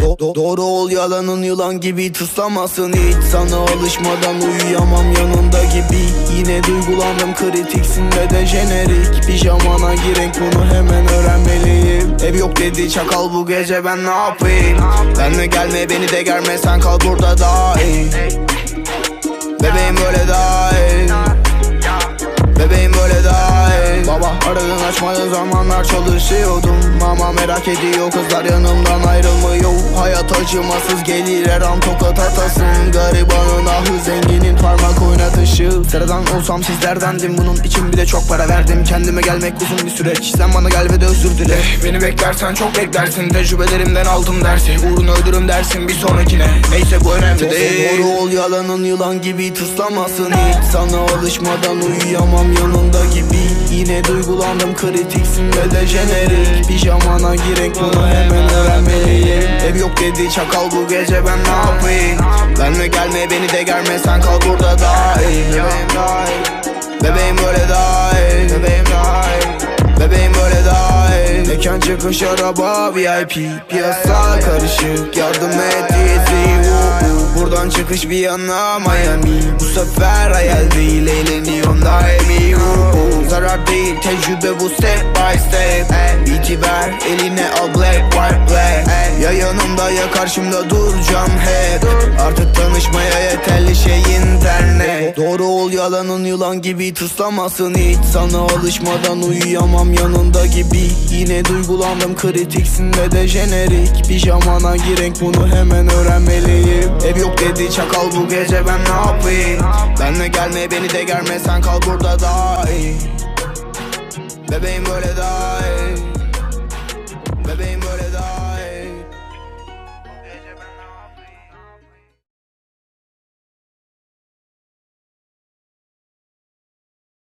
Do- do- doğru ol yalanın yılan gibi tıslamasın hiç. Sana alışmadan uyuyamam yanında gibi. Yine duygulandım kritiksin ve de jenerik. Pijamana girek bunu hemen öğrenmeliyim. Ev yok dedi çakal bu gece ben ne yapayım? Benle gelme beni de germe sen kal burada daha iyi Bebeğim böyle daha zamanlar çalışıyordum. Mama merak ediyor kızlar yanımdan ayrılmıyor. Hayat acımasız gelir her an tokat atasın. Garibanın ahı zenginin parmak oynatışı. Sıradan olsam sizlerdendim bunun için bile çok para verdim. Kendime gelmek uzun bir süreç. Sen bana gel ve de özür dile. Beni beklersen çok beklersin. Tecrübelerimden aldım dersi. Uğruna öldürüm dersin bir sonrakine. Neyse bu önemli değil. Doğru ol yalanın yılan gibi tıslamasın hiç. Sana alışmadan uyuyamam yanında gibi. Yine duygulandım kritiksin ve de jenerik. Pijamana girek bunu hemen öğrenmeliyim. Ev yok dedi çakal bu gece ben ne yapayım? Benle gelme beni de germe sen kal burada daha iyi Bebeğim daha iyi Bebeğim böyle daha iyi Bebeğim daha iyi Bebeğim böyle daha iyi Mekan çıkış araba VIP Piyasa karışık yardım et woo. Buradan çıkış bir yana Miami. Bu sefer hayal değil eğleniyorum daimi. Zarar değil tecrübe bu step by step. Beat'i ver eline al black white black. Ya yanımda ya karşımda duracağım hep Artık tanışmaya yeterli şey internet. Doğru ol yalanın yılan gibi tıslamasın hiç. Sana alışmadan uyuyamam yanında gibi. Yine duygulandım kritiksin ve de jenerik. Pijamana girek bunu hemen öğrenmeliyim Dedi çakal bu gece ben ne yapayım? Benle gelme beni de germe sen kal burada daha iyi. Bebeğim böyle daha